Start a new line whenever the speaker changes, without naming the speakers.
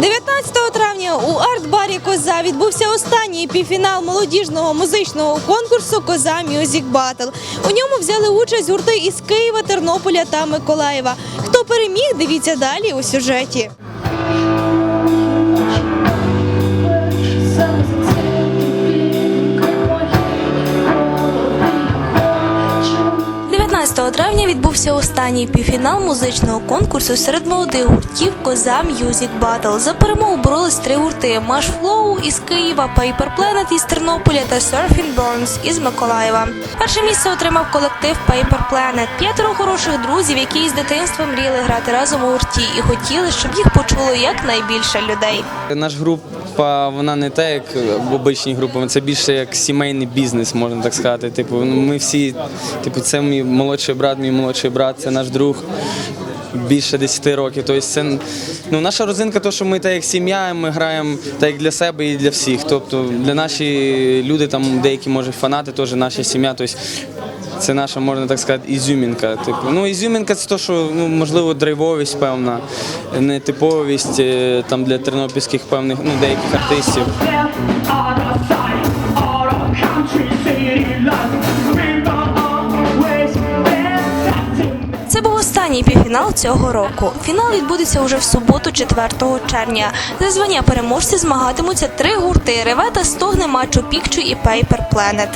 19 травня у арт-барі Коза відбувся останній півфінал молодіжного музичного конкурсу Коза Мюзік Батл. У ньому взяли участь гурти із Києва, Тернополя та Миколаєва. Хто переміг, дивіться далі у сюжеті.
– 19 травня відбувся останній півфінал музичного конкурсу серед молодих гуртів Коза М'юзік Батл. За перемогу боролись три гурти: Маш Флоу із Києва, Paper Planet із Тернополя та Surfing Burns із Миколаєва. Перше місце отримав колектив Paper Planet. П'ятеро хороших друзів, які з дитинства мріяли грати разом у гурті і хотіли, щоб їх почуло якнайбільше людей.
Наш група, вона не та як обичні групи, це більше як сімейний бізнес, можна так сказати. Типу, ну, ми всі, типу, це мій молодший брат, мій молодший брат, це наш друг. Більше 10 років. Тобто це ну, наша родзинка, то, що ми так як сім'я, ми граємо так як для себе і для всіх. Тобто для наші люди, там деякі може фанати, теж наша сім'я. Тобто це наша, можна так сказати, ізюмінка. Типу, ну, ізюмінка це те, що ну, можливо драйвовість певна, нетиповість е, там для тернопільських певних ну, деяких артистів.
Останній півфінал цього року. Фінал відбудеться уже в суботу, 4 червня. За звання переможців змагатимуться три гурти: Ревета, Стогне, Мачу Пікчу і Пейпер Planet.